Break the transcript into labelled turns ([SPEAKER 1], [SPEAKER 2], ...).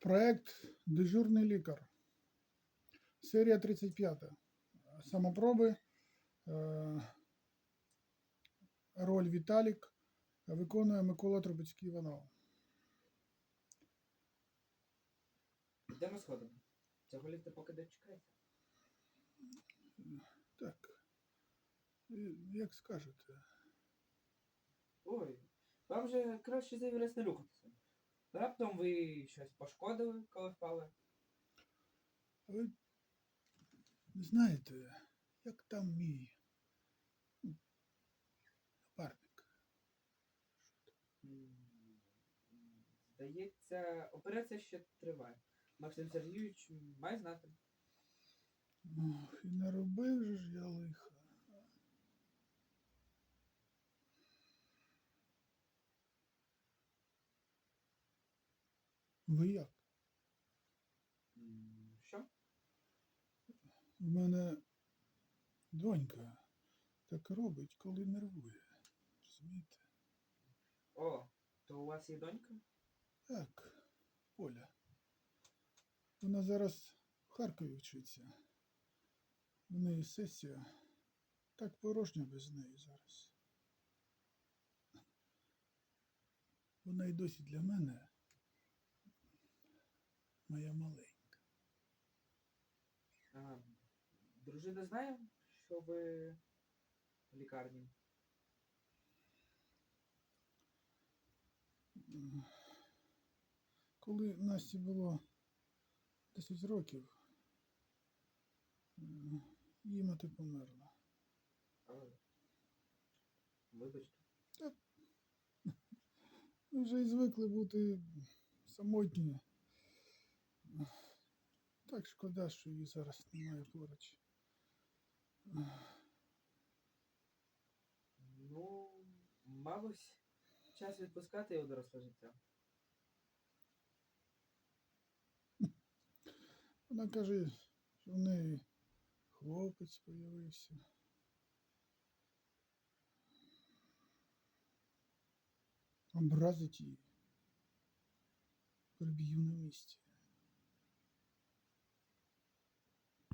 [SPEAKER 1] Проект Дежурний лікар. Серія 35. Самопроби. Е, Роль Віталік виконує Микола Трубецький Іванов.
[SPEAKER 2] Де ми сходимо? Цього ліфта поки дочекається.
[SPEAKER 1] Так. Як скажете.
[SPEAKER 2] Ой, вам же краще завірясь не рухатися. Раптом ви щось пошкодили, коли впали.
[SPEAKER 1] Ви знаєте, як там мій напарник?
[SPEAKER 2] Здається, операція ще триває. Максим Сергійович має знати.
[SPEAKER 1] Ох, і наробив же ж я лиха. Ви як?
[SPEAKER 2] Що?
[SPEAKER 1] У мене донька так робить, коли нервує. Розумієте?
[SPEAKER 2] О, то у вас є донька?
[SPEAKER 1] Так, Поля. Вона зараз в Харкові вчиться. В неї сесія. Так порожня без неї зараз. Вона й досі для мене моя маленька.
[SPEAKER 2] А, дружина знає, що ви в лікарні?
[SPEAKER 1] Коли Насті було 10 років, її мати померла.
[SPEAKER 2] А, Вибачте.
[SPEAKER 1] Ми вже й звикли бути самотні. Так шкода, що її зараз немає поруч.
[SPEAKER 2] Ну, мабуть, час відпускати його доросле життя.
[SPEAKER 1] Вона каже, що в неї хлопець появився. Образить її. Приб'ю на місці.